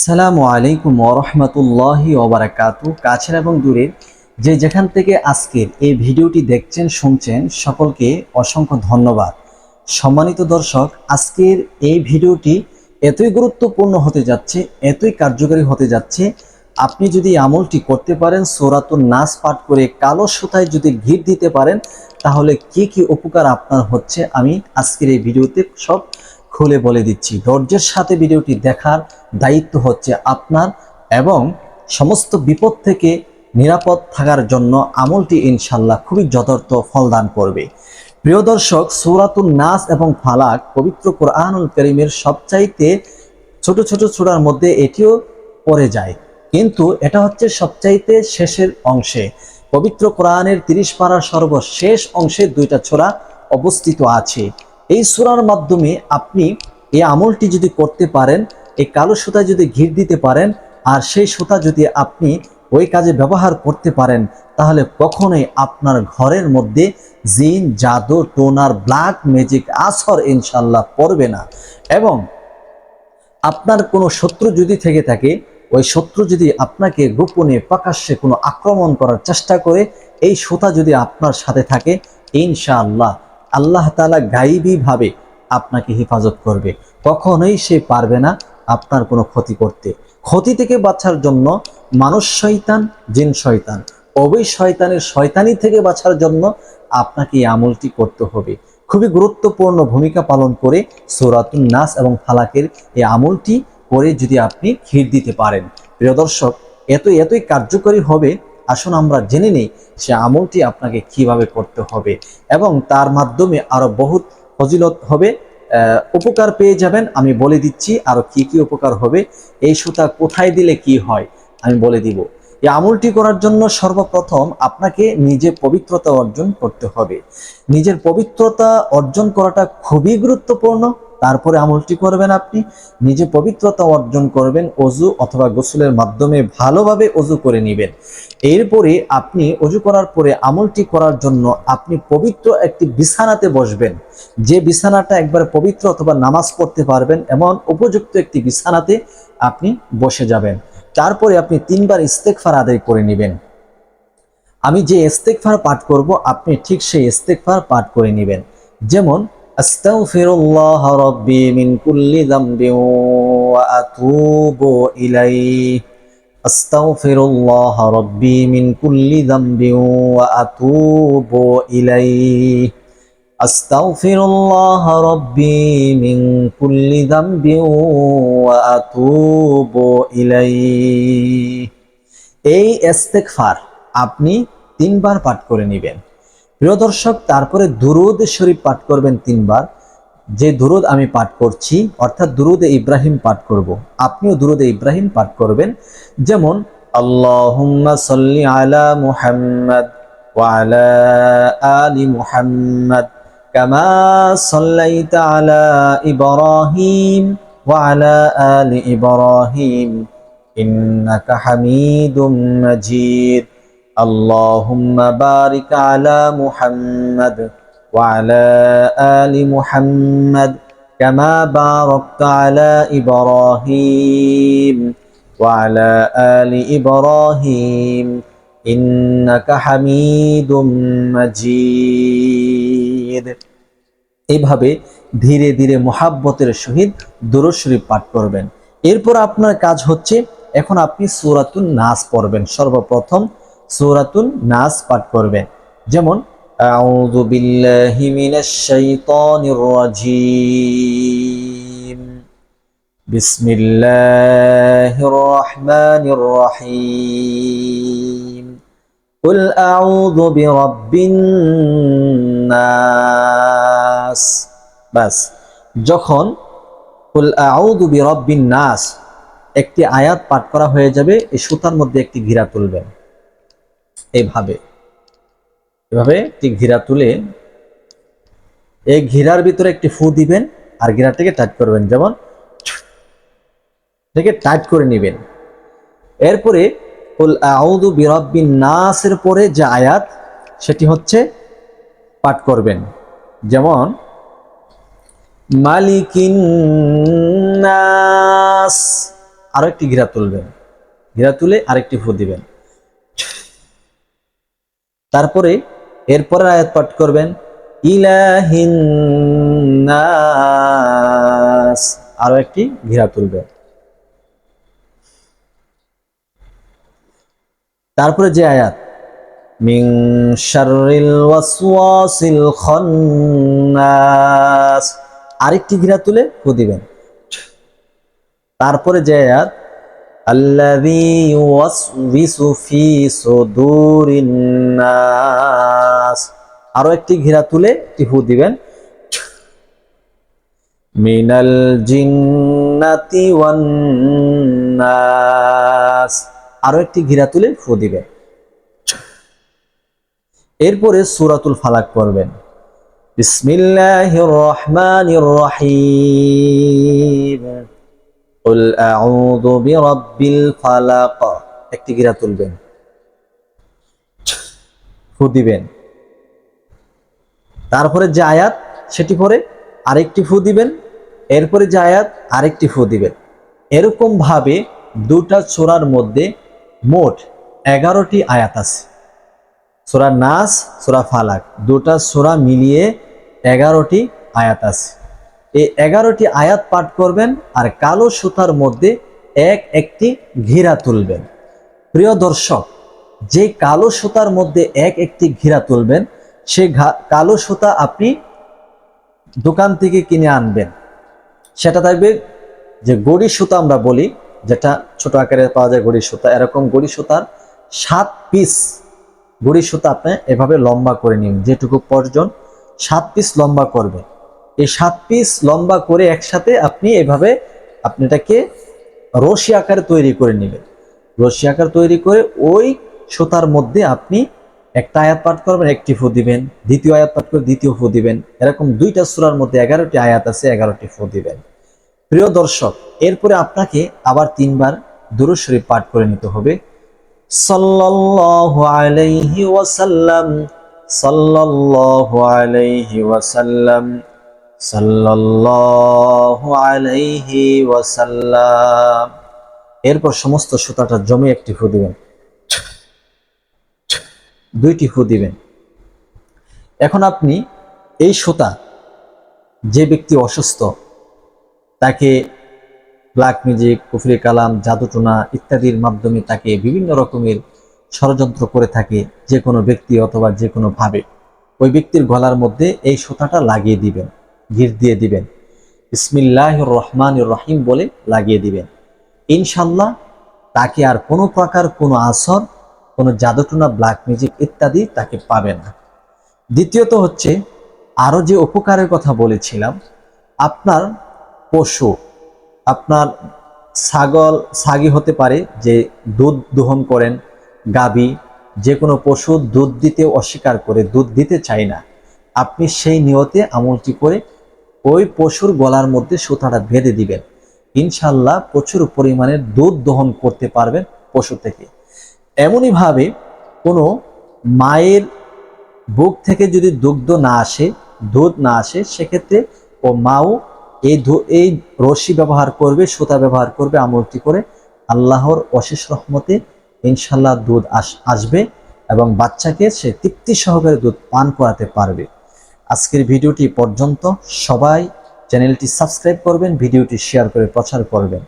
আসসালামু আলাইকুম ওরহমতুল্লাহি ওবরাকাতু কাছের এবং দূরের যে যেখান থেকে আজকের এই ভিডিওটি দেখছেন, শুনছেন, সকলকে অসংখ্য ধন্যবাদ। সম্মানিত দর্শক, আজকের এই ভিডিওটি এতই গুরুত্বপূর্ণ হতে যাচ্ছে, এতই কার্যকরী হতে যাচ্ছে, আপনি যদি আমলটি করতে পারেন, সোরাতুন নাচ পাঠ করে কালো সুতায় যদি ঘির দিতে পারেন, তাহলে কি কি উপকার আপনার হচ্ছে আমি আজকের এই ভিডিওতে সব খুলে বলে দিচ্ছি। ধৈর্যের সাথে ভিডিওটি দেখার দায়িত্ব হচ্ছে আপনার এবং সমস্ত বিপদ থেকে নিরাপদ থাকার জন্য আমলটি ইনশাল্লাহ খুবই যথার্থ ফলদান করবে। প্রিয় দর্শক, সৌরাতুন নাস এবং ফালাক পবিত্র কোরআনুল করিমের সবচাইতে ছোট ছোট ছোড়ার মধ্যে এটিও পড়ে যায়। কিন্তু এটা হচ্ছে সবচাইতে শেষের অংশে। পবিত্র কোরআনের তিরিশ পাড়ার সর্বশেষ অংশে দুইটা ছোড়া অবস্থিত আছে। এই সুরার মাধ্যমে আপনি এই আমলটি যদি করতে পারেন, এই কালো সুতা যদি ঘির দিতে পারেন, আর সেই সুতা যদি আপনি ওই কাজে ব্যবহার করতে পারেন, তাহলে কখনোই আপনার ঘরের মধ্যে জিন, জাদু, টোনার, ব্ল্যাক ম্যাজিক, আসর ইনশাল্লাহ পড়বে না। এবং আপনার কোনো শত্রু যদি থেকে থাকে, ওই শত্রু যদি আপনাকে গোপনে প্রকাশ্যে কোনো আক্রমণ করার চেষ্টা করে, এই সুতা যদি আপনার সাথে থাকে, ইনশাআল্লাহ আল্লাহ তালা গাইবীভাবে আপনাকে হেফাজত করবে। কখনোই সে পারবে না আপনার কোনো ক্ষতি করতে। ক্ষতি থেকে বাঁচার জন্য মানুষ শয়তান, জিন শয়তান। অবৈ শয়তানের শয়তানি থেকে বাঁচার জন্য আপনাকে এই আমলটি করতে হবে। খুবই গুরুত্বপূর্ণ ভূমিকা পালন করে সৌরাতুন নাস এবং ফালাকের এই আমলটি করে যদি আপনি ক্ষীর দিতে পারেন। প্রিয় দর্শক এত এতই কার্যকরী হবে আসুন আমরা জেনে নিই সে আমলটি আপনাকে কীভাবে করতে হবে এবং তার মাধ্যমে আরও বহুত ফজিলত হবে উপকার পেয়ে যাবেন। আমি বলে দিচ্ছি আরও কি কি উপকার হবে, এই সুতা কোথায় দিলে কি হয় আমি বলে দিব। এই আমলটি করার জন্য সর্বপ্রথম আপনাকে নিজে পবিত্রতা অর্জন করতে হবে। নিজের পবিত্রতা অর্জন করাটা খুবই গুরুত্বপূর্ণ। তারপরে আমলটি করবেন আপনি। নিজে পবিত্রতা অর্জন করবেন, অজু অথবা গোসলের মাধ্যমে ভালোভাবে অজু করে নেবেন। এরপরে আপনি অজু করার পরে আমলটি করার জন্য আপনি পবিত্র একটি বিছানাতে বসবেন। যে বিছানাটা একবার পবিত্র অথবা নামাজ পড়তে পারবেন, এমন উপযুক্ত একটি বিছানাতে আপনি বসে যাবেন। তারপরে আপনি তিনবার ইস্তেকফার আদায় করে নেবেন। আমি যে ইস্তেকফার পাঠ করব, আপনি ঠিক সেই ইস্তেকফার পাঠ করে নেবেন। যেমন আস্তাগফিরুল্লাহ রাব্বি মিন কুল্লি যামবিন ওয়া আতুবু ইলাইহি। আস্তাগফিরুল্লাহ রাব্বি মিন কুল্লি যামবিন ওয়া আতুবু ইলাইহি। আস্তাগফিরুল্লাহ রাব্বি মিন কুল্লি যামবিন ওয়া আতুবু ইলাইহি। এই ইস্তেগফার আপনি তিনবার পাঠ করে নেবেন। প্রিয় দর্শক, তারপরে দুরুদ শরীফ পাঠ করবেন তিনবার। যে দুরুদ আমি পাঠ করছি, অর্থাৎ দুরুদে ইব্রাহিম পাঠ করব। আপনিও দুরুদে ইব্রাহিম পাঠ করবেন। যেমন, আল্লাহুম্মা সাল্লি আলা মুহাম্মদ আলি মুহাম্মদ কামা সাল্লাইতা আলা ইব্রাহিম ওয়া আলা আলি ইব্রাহিম ইন্নাকা হামিদুম মাজিদ। اللهم بارك على محمد وعلى آل محمد كما باركت على إبراهيم وعلى آل إبراهيم إنك حميد مجيد এইভাবে ধীরে ধীরে মোহাব্বতের সহিত দুরুদ শরীফ পাঠ করবেন এরপর আপনার কাজ হচ্ছে এখন আপনি সূরাতুন নাস পড়বেন সর্বপ্রথম সূরাতুন নাস পাঠ করবেন যেমন আউযু বিল্লাহি মিনাশ শাইতানির রাজিম বিসমিল্লাহির রহমানির রহিম قل أعوذ برب الناس বাস যখন কুল আউযু বিরাব্বিন নাস একটি আয়াত পাঠ করা হয়ে যাবে এই সুতার মধ্যে একটি ঘিরা তুলবেন এইভাবে এভাবে একটি ঘিরা তুলে এই ঘিরার ভিতরে একটি ফু দিবেন আর ঘিরাটাকে টাইট করবেন। যেমন থেকে টাইট করে নেবেন। এরপরে কুল আউযু বিরাব্বিন নাসের পরে যে আয়াত, সেটি হচ্ছে পাঠ করবেন। যেমন, মালিকিন নাস। আরও একটি ঘিরা তুলবেন। ঘিরা তুলে আরেকটি ফু দিবেন। তারপরে এরপরে আয়াত পাঠ করবেন ইলাহিনাস আরও একটি ঘিরা তুলবেন তারপরে যে আয়াত মিং শাররিল ওয়াসওয়াসিল আরেকটি ঘিরা তুলে ফু দিবেন। তারপরে যে আয়াত আল্লাযী ইউওয়াসউইসু ফি সুদুরিন নাস। আরও একটি ঘিরা তুলে একটি ফু দিবেন। মিনাল জিন্নাতি ওয়ান নাস। আরও একটি ঘিরা তুলে ফু দিবেন। এরপরে সূরাতুল ফালাক পড়বেন। বিসমিল্লাহির রহমানির রহিম। কুল আউযু বিরাব্বিল ফালাক একটি গিরা তুলবেন। ফু দিবেন। তারপরে যে আয়াত, সেটি পরে আরেকটি ফু দিবেন। এরপরে যে আয়াত, আরেকটি ফু দিবেন। এরকম ভাবে দুটা সোরার মধ্যে মোট এগারোটি আয়াত আছে। সোরা নাস, সোরা ফালাক, দুটা সোরা মিলিয়ে এগারোটি আয়াত আছে। এই এগারোটি আয়াত পাঠ করবেন আর কালো সুতার মধ্যে এক একটি ঘিরা তুলবেন। প্রিয় দর্শক, যে কালো সুতার মধ্যে এক একটি ঘিরা তুলবেন, সে কালো সুতা আপনি দোকান থেকে কিনে আনবেন। সেটা থাকবে যে গড়ি সুতা আমরা বলি, যেটা ছোট আকারে পাওয়া যায় গড়ি সুতা। এরকম গড়ি সুতার সাত পিস গড়ি সুতা আপনি এভাবে লম্বা করে নিন, যেটুকু প্রয়োজন সাত পিস লম্বা করবে। এই সাত পিস লম্বা করে একসাথে আপনি এভাবে আপনি এটাকে রশি আকারে তৈরি করে নেবেন। রশি আকার তৈরি করে ওই সুতার মধ্যে আপনি একটা আয়াত পাঠ করবেন, একটি ফু দিবেন, দ্বিতীয় আয়াত পাঠ করে দ্বিতীয় ফু দিবেন। এরকম দুইটা সুরার মধ্যে এগারোটি আয়াত আছে, এগারোটি ফু দিবেন। প্রিয় দর্শক, এরপরে আপনাকে আবার তিনবার দুরুদ পাঠ করে নিতে হবে। সাল্লাল্লাহু আলাইহি ওয়াসাল্লাম, সাল্লাল্লাহু আলাইহি ওয়াসাল্লাম। এরপর সমস্ত সুতাটা জমে একটি ফু দিবেন। দুইটি ফু দিবেন। এখন আপনি এই সুতা যে ব্যক্তি অসুস্থ, তাকে ব্ল্যাক মিউজিক, কুফরি কালাম, জাদুটোনা ইত্যাদির মাধ্যমে তাকে বিভিন্ন রকমের ষড়যন্ত্র করে থাকে যে কোনো ব্যক্তি অথবা যে কোনো ভাবে। ওই ব্যক্তির গলার মধ্যে এই সুতাটা লাগিয়ে দিবেন। ঘির দিয়ে দিবেন। ইসমিল্লাহ রহমান রহিম বলে লাগিয়ে দিবেন। ইনশাল্লাহ তাকে আর কোনো প্রকার কোনো আসর, কোনো জাদুটুনা ব্ল্যাক মিউজিক ইত্যাদি তাকে পাবে না। দ্বিতীয়ত হচ্ছে আরও যে উপকারের কথা বলেছিলাম, আপনার পশু, আপনার ছাগল, ছাগি হতে পারে যে দুধ দোহন করেন, গাবি, যে কোনো পশু দুধ দিতে অস্বীকার করে, দুধ দিতে চায় না। আপনি সেই নিয়তে আমলটি করে ওই পশুর গলার মধ্যে সুতাটা বেঁধে দিবেন। ইনশাল্লাহ প্রচুর পরিমাণে দুধ দহন করতে পারবেন পশু থেকে। এমনইভাবে কোনো মায়ের বুক থেকে যদি দুগ্ধ না আসে, দুধ না আসে, সেক্ষেত্রে ও মাও এই এই রশি ব্যবহার করবে, সুতা ব্যবহার করবে, আমলটি করে আল্লাহর অশেষ রহমতে ইনশাল্লাহ দুধ আস, আসবে এবং বাচ্চাকে সে তৃপ্তি সহকারে দুধ পান করাতে পারবে। আজকের ভিডিওটি পর্যন্ত সবাই চ্যানেলটি সাবস্ক্রাইব করবেন ভিডিওটি শেয়ার করে প্রচার করবেন।